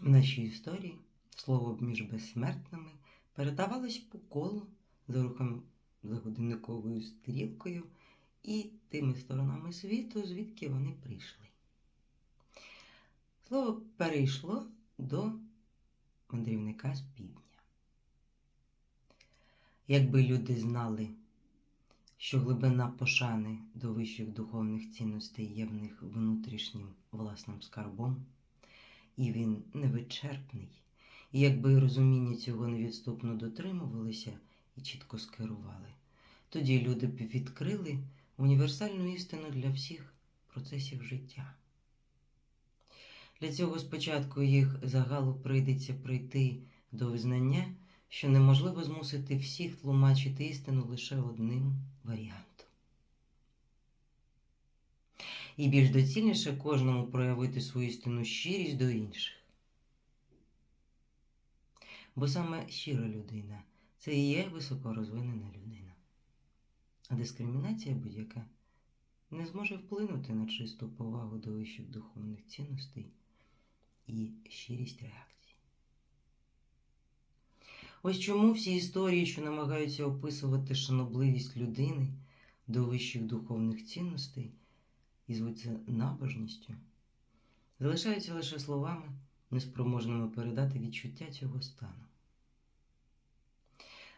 В нашій історії слово між безсмертними передавалось по колу за рухом за годинниковою стрілкою і тими сторонами світу, звідки вони прийшли. Слово перейшло до мандрівника з півдня. Якби люди знали, що глибина пошани до вищих духовних цінностей є в них внутрішнім власним скарбом, і він невичерпний, і якби розуміння цього невідступно дотримувалися і чітко скерували, тоді люди б відкрили універсальну істину для всіх процесів життя. Для цього спочатку їх загалу прийдеться прийти до визнання, що неможливо змусити всіх тлумачити істину лише одним варіантом. І більш доцільніше кожному проявити свою істинну щирість до інших. Бо саме щира людина це і є високорозвинена людина. А дискримінація будь-яка не зможе вплинути на чисту повагу до вищих духовних цінностей і щирість реакції. Ось чому всі історії, що намагаються описувати шанобливість людини до вищих духовних цінностей і звуться набожністю, залишаються лише словами, неспроможними передати відчуття цього стану.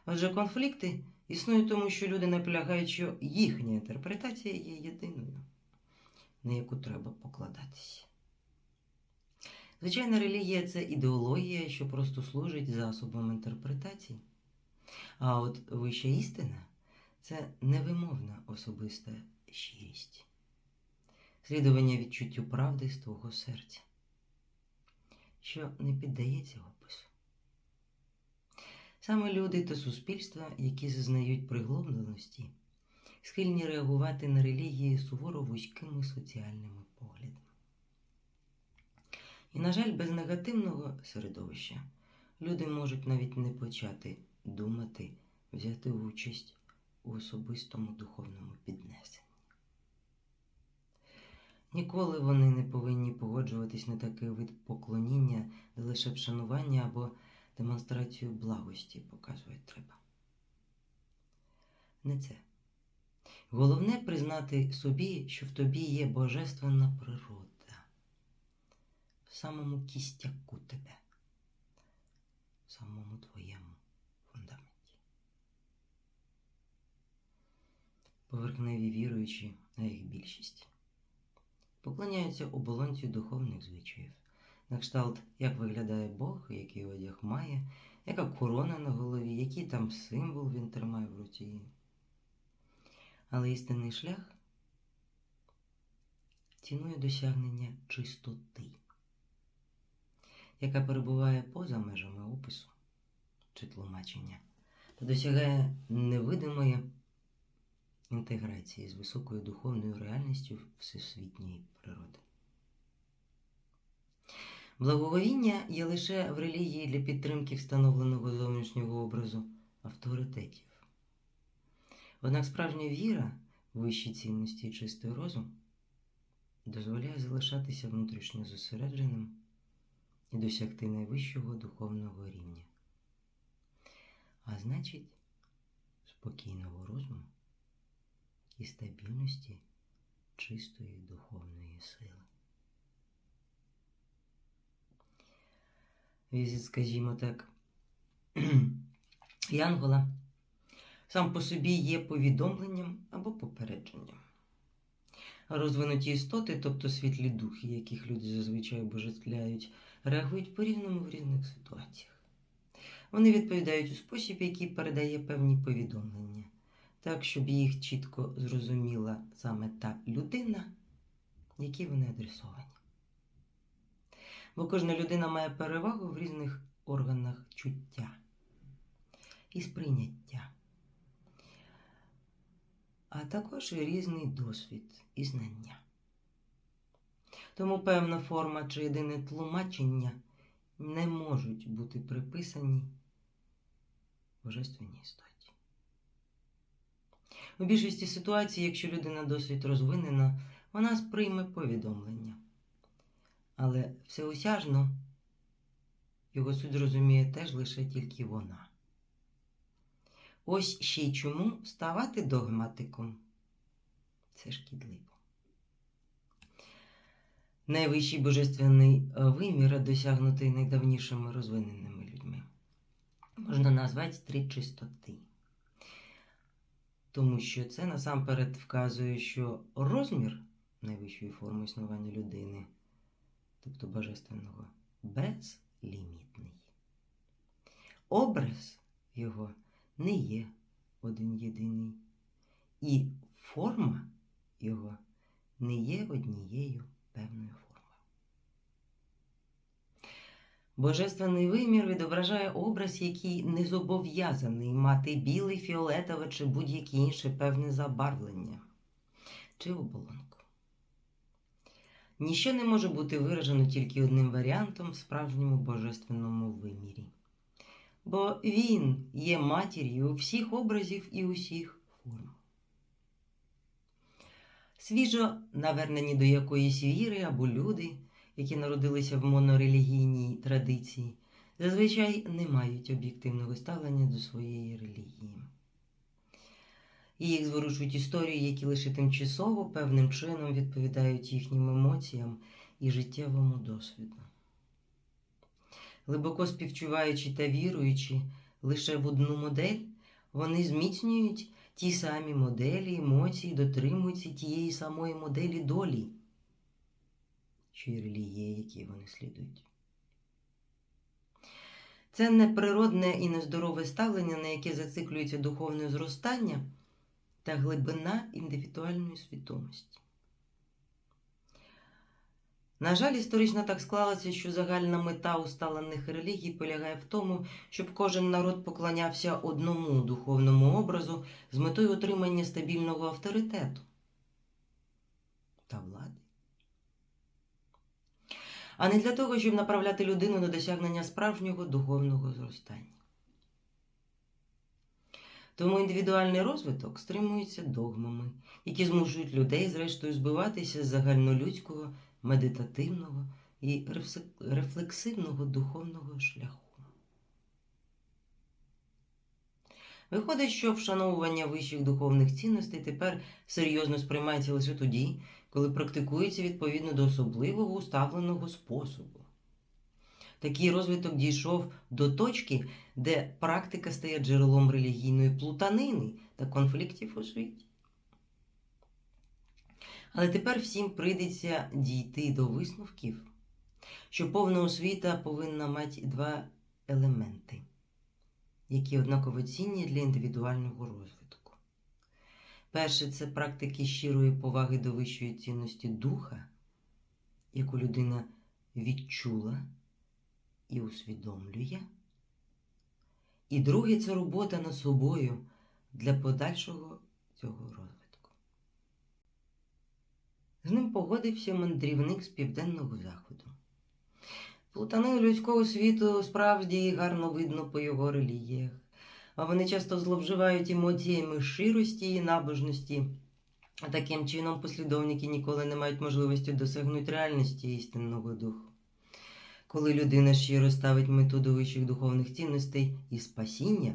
Отже, конфлікти існують тому, що люди наполягають, що їхня інтерпретація є єдиною, на яку треба покладатися. Звичайна релігія це ідеологія, що просто служить засобом інтерпретації. А от вища істина це невимовна особиста щирість, слідування відчуттю правди з твого серця, що не піддається опису. Саме люди та суспільства, які зазнають приглобленості, схильні реагувати на релігії суворо вузькими соціальними поглядами. І, на жаль, без негативного середовища люди можуть навіть не почати думати, взяти участь у особистому духовному піднесенні. Ніколи вони не повинні погоджуватись на такий вид поклоніння, де лише вшанування або демонстрацію благості показувати треба. Не це. Головне признати собі, що в тобі є божественна природа в самому кістяку тебе, в самому твоєму фундаменті. Поверхневі віруючі, а їх більшість, поклоняються оболонцю духовних звичаїв, на кшталт, як виглядає Бог, який одяг має, яка корона на голові, який там символ він тримає в руці. Але істинний шлях цінує досягнення чистоти яка перебуває поза межами опису чи тлумачення, та досягає невидимої інтеграції з високою духовною реальністю всесвітньої природи. Благоговіння є лише в релігії для підтримки встановленого зовнішнього образу авторитетів. Однак справжня віра в вищі цінності і чистий розум дозволяє залишатися внутрішньо зосередженим і досягти найвищого духовного рівня. А значить, спокійного розуму і стабільності чистої духовної сили. Візит, скажімо так, Янгола сам по собі є повідомленням або попередженням. Розвинуті істоти, тобто світлі духи, яких люди зазвичай божествляють, реагують по-різному в різних ситуаціях. Вони відповідають у спосіб, який передає певні повідомлення, так, щоб їх чітко зрозуміла саме та людина, якій вони адресовані. Бо кожна людина має перевагу в різних органах чуття і сприйняття, а також і різний досвід і знання. Тому певна форма чи єдине тлумачення не можуть бути приписані божественній істоті. У більшості ситуацій, якщо людина досить розвинена, вона сприйме повідомлення. Але всеосяжно його суть зрозуміє теж лише тільки вона. Ось ще й чому ставати догматиком це шкідливо. Найвищий божественний е, вимір досягнутий найдавнішими розвиненими людьми. Можна назвати три чистоти. Тому що це насамперед вказує, що розмір найвищої форми існування людини, тобто божественного, безлімітний. Образ його не є один єдиний, і форма його не є однією певною формою. Божественний вимір відображає образ, який не зобов'язаний мати білий, фіолетове чи будь-яке інше певне забарвлення чи оболонку. Ніщо не може бути виражено тільки одним варіантом в справжньому божественному вимірі. Бо він є матір'ю всіх образів і усіх форм. Свіжо навернені до якоїсь віри або люди, які народилися в монорелігійній традиції, зазвичай не мають об'єктивного ставлення до своєї релігії. І їх зворушують історії, які лише тимчасово певним чином відповідають їхнім емоціям і життєвому досвіду. Глибоко співчуваючи та віруючи лише в одну модель, вони зміцнюють ті самі моделі, емоції, дотримуються тієї самої моделі долі, й релігії, які вони слідують. Це неприродне і нездорове ставлення, на яке зациклюється духовне зростання та глибина індивідуальної свідомості. На жаль, історично так склалося, що загальна мета усталених релігій полягає в тому, щоб кожен народ поклонявся одному духовному образу з метою отримання стабільного авторитету та влади. А не для того, щоб направляти людину до досягнення справжнього духовного зростання. Тому індивідуальний розвиток стримується догмами, які змушують людей, зрештою, збиватися з загальнолюдського медитативного і рефлексивного духовного шляху. Виходить, що вшановування вищих духовних цінностей тепер серйозно сприймається лише тоді, коли практикується відповідно до особливого уставленого способу. Такий розвиток дійшов до точки, де практика стає джерелом релігійної плутанини та конфліктів у світі. Але тепер всім прийдеться дійти до висновків, що повна освіта повинна мати два елементи, які однаково цінні для індивідуального розвитку. Перше це практики щирої поваги до вищої цінності духа, яку людина відчула і усвідомлює. І друге це робота над собою для подальшого цього розвитку. З ним погодився мандрівник з південного заходу. Плутанину людського світу справді гарно видно по його релігіях, а вони часто зловживають емоціями ширості і набожності. Таким чином послідовники ніколи не мають можливості досягнути реальності істинного духу. Коли людина щиро ставить мету до вищих духовних цінностей і спасіння,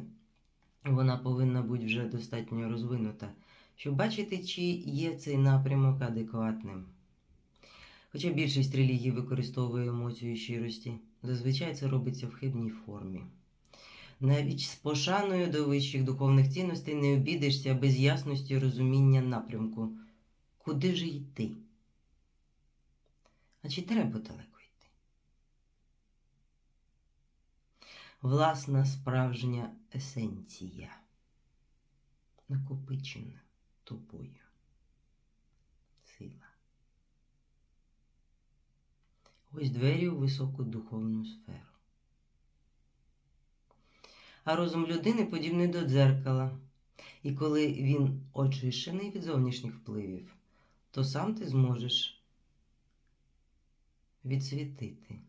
вона повинна бути вже достатньо розвинута щоб бачити, чи є цей напрямок адекватним. Хоча більшість релігій використовує емоцію щирості, зазвичай це робиться в хибній формі. Навіть з пошаною до вищих духовних цінностей не обідишся без ясності розуміння напрямку, куди ж йти? А чи треба далеко йти? Власна справжня есенція, накопичена тобою. Сила. Ось двері у високу духовну сферу. А розум людини подібний до дзеркала. І коли він очищений від зовнішніх впливів, то сам ти зможеш відсвітити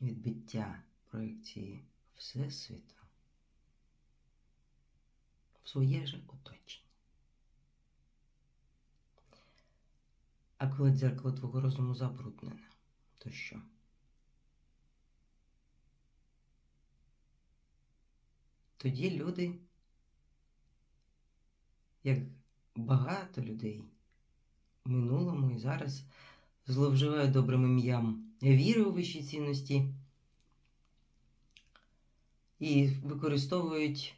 відбиття проекції Всесвіту в своє же оточення. А коли дзеркало твого розуму забруднене, то що? Тоді люди, як багато людей в минулому і зараз зловживають добрим ім'ям віри у вищі цінності і використовують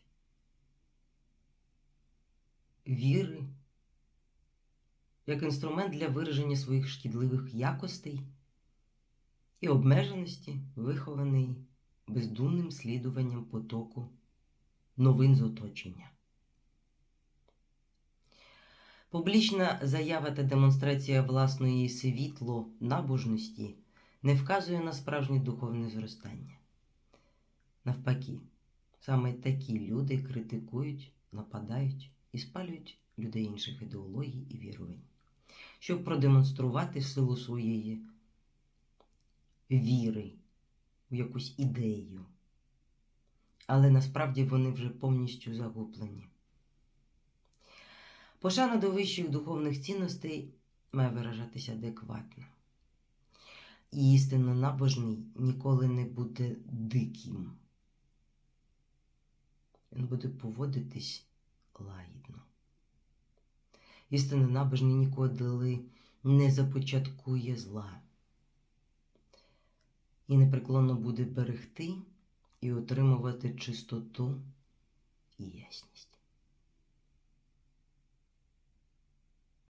віри як інструмент для вираження своїх шкідливих якостей і обмеженості, вихований бездумним слідуванням потоку новин з оточення. Публічна заява та демонстрація власної світло набожності не вказує на справжнє духовне зростання. Навпаки, саме такі люди критикують, нападають і спалюють людей інших ідеологій і вірувань, щоб продемонструвати силу своєї віри в якусь ідею. Але насправді вони вже повністю загублені. Пошана до вищих духовних цінностей має виражатися адекватно. І істинно набожний ніколи не буде диким. Він буде поводитись лагідно. Істинно набожний ніколи не започаткує зла і непреклонно буде берегти і отримувати чистоту і ясність.